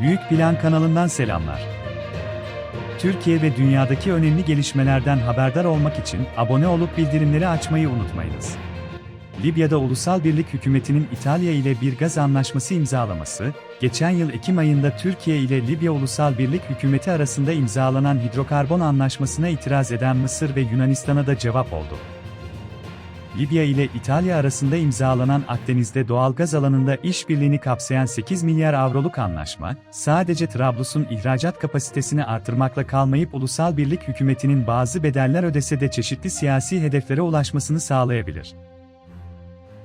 Büyük Plan kanalından selamlar. Türkiye ve dünyadaki önemli gelişmelerden haberdar olmak için abone olup bildirimleri açmayı unutmayınız. Libya'da Ulusal Birlik Hükümeti'nin İtalya ile bir gaz anlaşması imzalaması, geçen yıl Ekim ayında Türkiye ile Libya Ulusal Birlik Hükümeti arasında imzalanan hidrokarbon anlaşmasına itiraz eden Mısır ve Yunanistan'a da cevap oldu. Libya ile İtalya arasında imzalanan Akdeniz'de doğal gaz alanında işbirliğini kapsayan 8 milyar avroluk anlaşma, sadece Trablus'un ihracat kapasitesini artırmakla kalmayıp ulusal birlik hükümetinin bazı bedeller ödese de çeşitli siyasi hedeflere ulaşmasını sağlayabilir.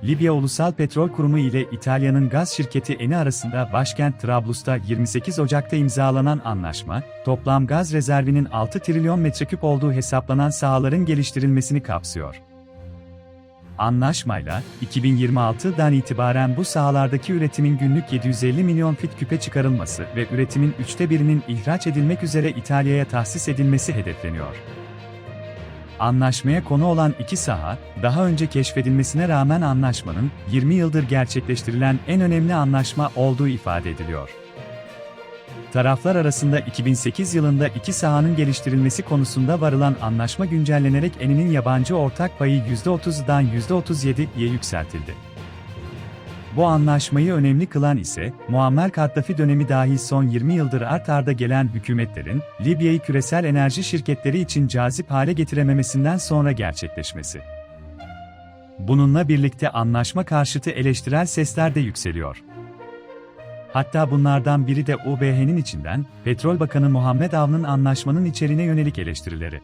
Libya Ulusal Petrol Kurumu ile İtalya'nın gaz şirketi Eni arasında başkent Trablus'ta 28 Ocak'ta imzalanan anlaşma, toplam gaz rezervinin 6 trilyon metreküp olduğu hesaplanan sahaların geliştirilmesini kapsıyor. Anlaşmayla, 2026'dan itibaren bu sahalardaki üretimin günlük 750 milyon fit küpe çıkarılması ve üretimin üçte birinin ihraç edilmek üzere İtalya'ya tahsis edilmesi hedefleniyor. Anlaşmaya konu olan iki saha, daha önce keşfedilmesine rağmen anlaşmanın 20 yıldır gerçekleştirilen en önemli anlaşma olduğu ifade ediliyor. Taraflar arasında 2008 yılında iki sahanın geliştirilmesi konusunda varılan anlaşma güncellenerek Eni'nin yabancı ortak payı %30'dan %37'ye yükseltildi. Bu anlaşmayı önemli kılan ise, Muammer Kaddafi dönemi dahil son 20 yıldır art arda gelen hükümetlerin, Libya'yı küresel enerji şirketleri için cazip hale getirememesinden sonra gerçekleşmesi. Bununla birlikte anlaşma karşıtı eleştirel sesler de yükseliyor. Hatta bunlardan biri de UBH'nin içinden, Petrol Bakanı Muhammed Avn'ın anlaşmanın içeriğine yönelik eleştirileri.